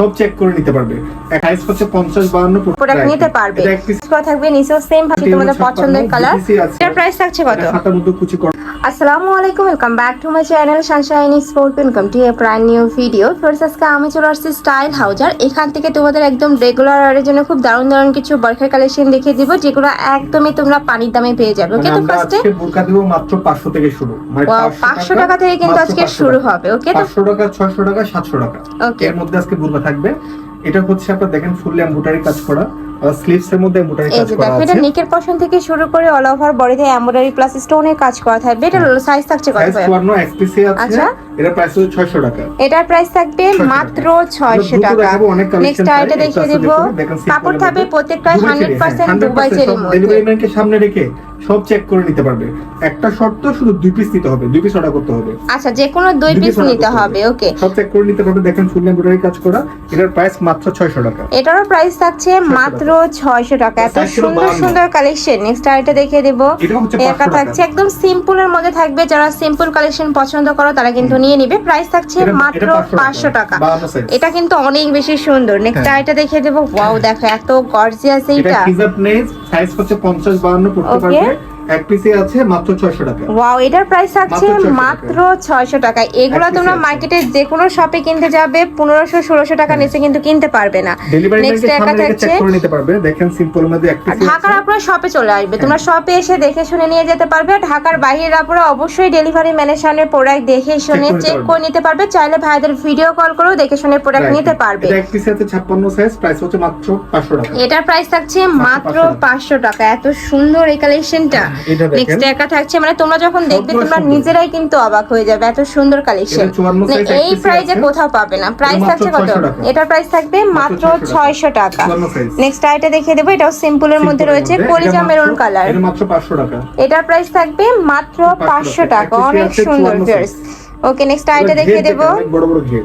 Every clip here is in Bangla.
সব চেক করে নিতে পারবে। সাইজ হচ্ছে 50 52 প্রোডাক্ট। নিতে পারবে। থাকবে নিচেও সেম ভাবে তোমাদের পছন্দের কালার এটার প্রাইস থাকছে কত? হাতার মধ্যে কুচি করা। আসসালামু আলাইকুম welcome back to my channel sunshine sport welcome to a brand new video first আজকে আমি চলে আসছি স্টাইল হাউজার এখান থেকে তোমাদের একদম রেগুলার আরের জন্য খুব দারুণ দারুণ কিছু বার্কার কালেকশন দেখিয়ে দিব যেগুলো একদমই তোমরা পানির দামে পেয়ে যাবে। ওকে মানে তো ফার্স্টে বোরকা দেব মাত্র 500 থেকে শুরু। মানে পাঁচশো টাকা থেকে কিন্তু আজকে 500 শুরু। হবে ওকে তো 500 টাকা 600 টাকা 700 টাকা। Okay. এর মধ্যে আজকে বোরকা থাকবে। এটা হচ্ছে আপনারা দেখেন ফুললি এমব্রয়ডারি কাজ করা। আর স্লিভস এর মধ্যে এমব্রয়ডারি কাজ করা আছে এটা নেকের নিকের পশন থেকে শুরু করে অল ওভার বডিতে এমব্রয়ডারি প্লাস স্টোনের কাজ করা থাকবে। এটা সাইজ থাকছে কত সাইজ 54 এক্সপিসি আছে। আচ্ছা। এটা প্রাইস হচ্ছে 600 টাকা। এটার প্রাইস থাকবে মাত্র টাকা। ছয়শো দ্রুত টাকা। নেক্সট আইটা দেখিয়ে দিব। কাপড় থাকবে পার্সেন্ট 100% দুবাই মধ্যে। ডেলিভারি ম্যানকে সামনে রেখে সব চেক করে নিতে পারবে। একটা শর্ত শুধু দুই পিস নিতে হবে দুই পিস অর্ডার করতে হবে। আচ্ছা যে কোনো দুই পিস নিতে হবে। ওকে সব চেক করে নিতে পারবে দেখেন ফুল এমব্রয়ডারি কাজ করা এটার প্রাইস মাত্র 600 টাকা। এটারও প্রাইস থাকছে মাত্র ছয়শো টাকা। এত সুন্দর সুন্দর কালেকশন নেক্সট আইটা দেখিয়ে দেবো। এটা থাকছে একদম সিম্পলের মধ্যে থাকবে। যারা সিম্পল কালেকশন পছন্দ করো তারা কিন্তু নিয়ে নিবে। প্রাইস থাকছে মাত্র পাঁচশো টাকা। এটা কিন্তু অনেক বেশি সুন্দর। নেক্সট হ্যাঁ। আইটা দেখিয়ে দেবো। ওয়াও দেখো এত গর্জিয়াস এইটা। সাইজ হচ্ছে 50 52 করতে পারবে। এক পিসে আছে মাত্র 600 টাকা। ওয়াও এটার প্রাইস থাকছে মাত্র 600 ছয়শো টাকা। এগুলো তোমরা মার্কেটে যে কোনো শপে কিনতে যাবে পনেরোশো ষোলোশো টাকা নিচে কিন্তু কিনতে পারবে না। নেক্সট ম্যানকে একা থাকছে। চেক করে নিতে পারবে। দেখেন সিম্পল মধ্যে এক পিসে ঢাকার আপনারা শপে চলে আসবে। তোমরা শপে এসে দেখে শুনে নিয়ে যেতে পারবে। ঢাকার বাইরের আপনারা অবশ্যই ডেলিভারি ম্যানের সামনে প্রোডাক্ট দেখে শুনে চেক করে নিতে পারবে। চাইলে ভাইদের ভিডিও কল করেও দেখে শুনে প্রোডাক্ট নিতে পারবে। এক পিসে আছে 56 সাইজ প্রাইস হচ্ছে মাত্র 500 টাকা। এটার প্রাইস থাকছে মাত্র 500 পাঁচশো টাকা। এত সুন্দর এই কালেকশনটা। নেক্সট একা থাকছে মানে তোমরা যখন দেখবে তোমরা নিজেরাই কিন্তু অবাক হয়ে যাবে এত সুন্দর কালেকশন এটা 54 size এক এই প্রাইজে কোথাও পাবে না। প্রাইস থাকছে কত? এটার প্রাইস থাকবে মাত্র 600 ছয়শো টাকা। নেক্সট আইটা দেখিয়ে দেবো এটাও সিম্পলের মধ্যে রয়েছে। কলিজা মেরুন কালার এটা মাত্র 500 টাকা। এটার প্রাইস থাকবে মাত্র 500 পাঁচশো টাকা। অনেক সুন্দর 54 ড্রেস ওকে নেক্সট আইটা দেখিয়ে দেবো। বড় বড় ঘের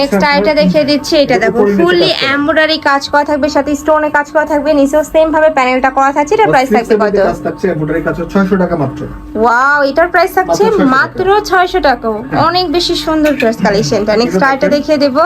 নেক্সট আইটা দেখিয়ে দিচ্ছি এটা দেখো ফুললি এমব্রয়ডারি কাজ করা থাকবে সাথে স্টোনে কাজ করা থাকবে নিচেও সেম ভাবে প্যানেলটা করা থাকছে এটা প্রাইস থাকবে কত? কাজ থাকছে, embroidery কাজ হচ্ছে 600 টাকা মাত্র। ওয়াও এটার প্রাইস থাকছে মাত্র 600 ছয়শো টাকা। অনেক বেশি সুন্দর ড্রেস কালেকশনটা নেক্সট আইটা দেখিয়ে দেবো।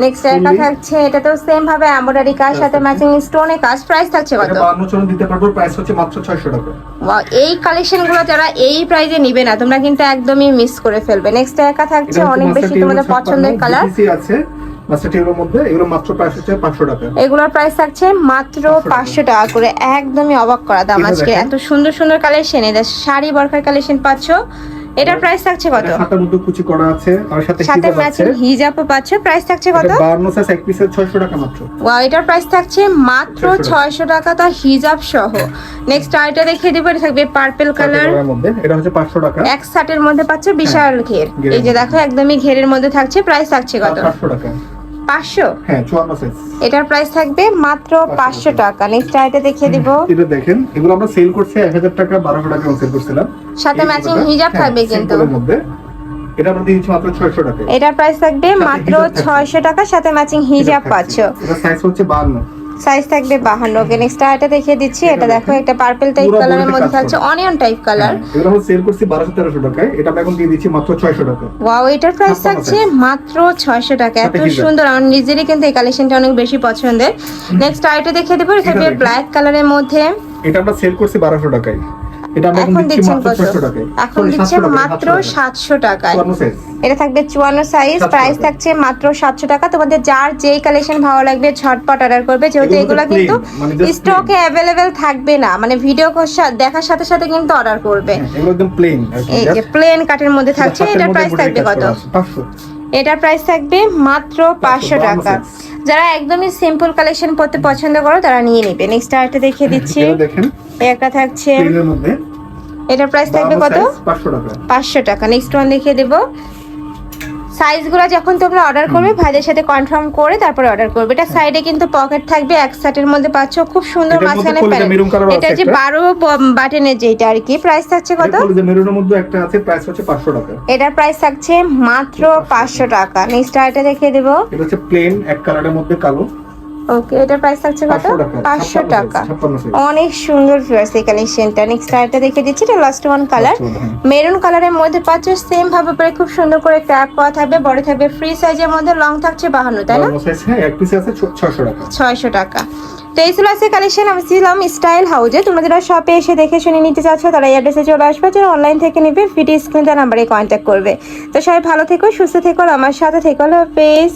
নেক্সট Fully- থাকছে এটাতেও সেম ভাবে এমব্রয়ডারি কাজ সাথে ম্যাচিং স্টোনে কাজ প্রাইস থাকছে কত? এটা 52 দিতে পারব, price হচ্ছে মাত্র 600 টাকা। ওয়াও এই কালেকশনগুলো যারা এই প্রাইজে নিবে না তোমরা কিন্তু একদমই মিস করে ফেলবে। নেক্সট একা থাকছে অনেক বেশি তোমাদের পছন্দের কালার আছে, master মধ্যে, এগুলো মাত্র price হচ্ছে 500 টাকা। এগুলোর প্রাইস থাকছে মাত্র 500 টাকা। করে একদমই অবাক করা দাম আজকে। এত সুন্দর সুন্দর কালেকশন এদের শাড়ি বরকার কালেকশন পাচ্ছ। এটার প্রাইস থাকছে কত? সাথে মধ্যে কুচি করা আছে, তার সাথে সাথে ম্যাচিং হিজাবও পাচ্ছে। প্রাইস থাকছে কত? এটা 52 সাইজ এক পিসের 600 টাকা মাত্র। ওয়াও এটার প্রাইস থাকছে মাত্র 600 টাকা। তার হিজাব সহ। নেক্সট আইটা দেখিয়ে দিব এটা থাকবে পার্পল কালার এটা হচ্ছে 500 টাকা। এক শার্টের মধ্যে পাচ্ছে বিশাল ঘের। এই যে দেখো একদমই ঘেরের মধ্যে থাকছে। প্রাইস থাকছে কত? 500 টাকা। পাঁচশো? হ্যাঁ, চুয়ান্ন সাইজ এটার প্রাইস থাকবে মাত্র পাঁচশো টাকা। নেক্সট আইটা দেখিয়ে দিব। এটা দেখেন, এগুলো আমরা সেল করছি 1000 টাকা, বারোশো টাকা সেল করছিলাম। সাথে ম্যাচিং হিজাব হ্যাঁ, থাকবে কিন্তু। মধ্যে। এটা আমরা দিয়েছি মাত্র 600 টাকায়। এটার প্রাইস থাকবে মাত্র ছয়শো টাকা সাথে ম্যাচিং হিজাব পাচ্ছ সাইজ হচ্ছে 52 সাইজ থাকবে বাহান্ন। ওকে নেক্সট এটা দেখিয়ে দিচ্ছি। এটা দেখো একটা পার্পল টাইপ কালারের মধ্যে থাকছে অনিয়ন টাইপ কালার এগুলো আমরা সেল করছি 1200 1300 টাকায়। এটা আমরা এখন দিয়ে দিচ্ছি মাত্র 600 টাকা। ওয়াও এটার প্রাইস থাকছে মাত্র ছয়শো টাকা। এত সুন্দর। আমার নিজেরই কিন্তু এই কালেকশনটা অনেক বেশি পছন্দের। নেক্সট আইটা দেখিয়ে দেবো। এটা দেখেন। ব্ল্যাক কালারের মধ্যে। এটা আমরা সেল করছি 1200 টাকায়। এটা আমরা এখন দিচ্ছি মাত্র 600 টাকায়। এখন Sorry, দিচ্ছেন 700 টাকায়, মাত্র 700 টাকায়। এটা থাকবে চুয়ান্ন সাইজ 700 প্রাইস থাকছে মাত্র সাতশো টাকা। তোমাদের যার যেই কালেকশন ভালো লাগবে ঝটপট অর্ডার করবে। যেহেতু এগুলো কিন্তু plain, মানে স্টকে অ্যাভেলেবেল থাকবে না। মানে ভিডিও দেখার সাথে সাথে কিন্তু অর্ডার করবে। হ্যাঁ, এই যে প্লেন কাটের মধ্যে থাকছে এটার প্রাইস থাকবে কত? এটার প্রাইস থাকবে মাত্র পাঁচশো টাকা। যারা একদমই সিম্পল কালেকশন পড়তে পছন্দ করো তারা নিয়ে নিবে। নেক্সট আরেকটা দেখিয়ে দিচ্ছি। এটা একটা থাকছে এটার প্রাইস থাকবে কত? 500 টাকা। পাঁচশো টাকা। নেক্সট ওয়ান দেখিয়ে দেবো। সাইজগুলো যখন তোমরা অর্ডার করবে ভাইদের সাথে কনফার্ম করে তারপরে অর্ডার করবে। এটা সাইডে কিন্তু পকেট থাকবে এক সাইডের মধ্যে পাচ্ছ। খুব সুন্দর মাঝখানে এটা যে। বারো বাটনের যেটা আর কি। প্রাইস থাকছে কত? এটা যে মেরুনের মধ্যে একটা আছে প্রাইস হচ্ছে 500 টাকা। এটার প্রাইস থাকছে মাত্র পাঁচশো টাকা। নেক্সট এটা দেখিয়ে দেবো। এটা হচ্ছে প্লেন এক কালারের মধ্যে কালো। ওকে এটার প্রাইস থাকছে কত? পাঁচশো টাকা size, 56 size। অনেক সুন্দর ফিয়ার্স এই কালেকশনটা নেক্সট আরেকটা দেখে দিচ্ছি এটা লাস্ট ওয়ান কালার। মেরুন কালারের মধ্যে পাচ্ছ সেম ভাবে পরে খুব সুন্দর করে ক্যাপ করা থাকবে বড় থাকবে ফ্রি সাইজের মধ্যে লং থাকছে বাহান্ন তাই না? হ্যাঁ ছয়শো টাকা। তো এই ছিল আজকে কালেকশন আমি ছিলাম স্টাইল হাউজে তোমরা যারা শপে এসে দেখে শুনে নিতে চাচ্ছ তারা এই অ্যাড্রেসে চলে আসবে যারা অনলাইন থেকে নেবে ভিডিও স্ক্রিন তার নাম্বারে কন্ট্যাক্ট করবে। তো সবাই ভালো থেকো সুস্থ থেকো আমার সাথে থেকো পেজ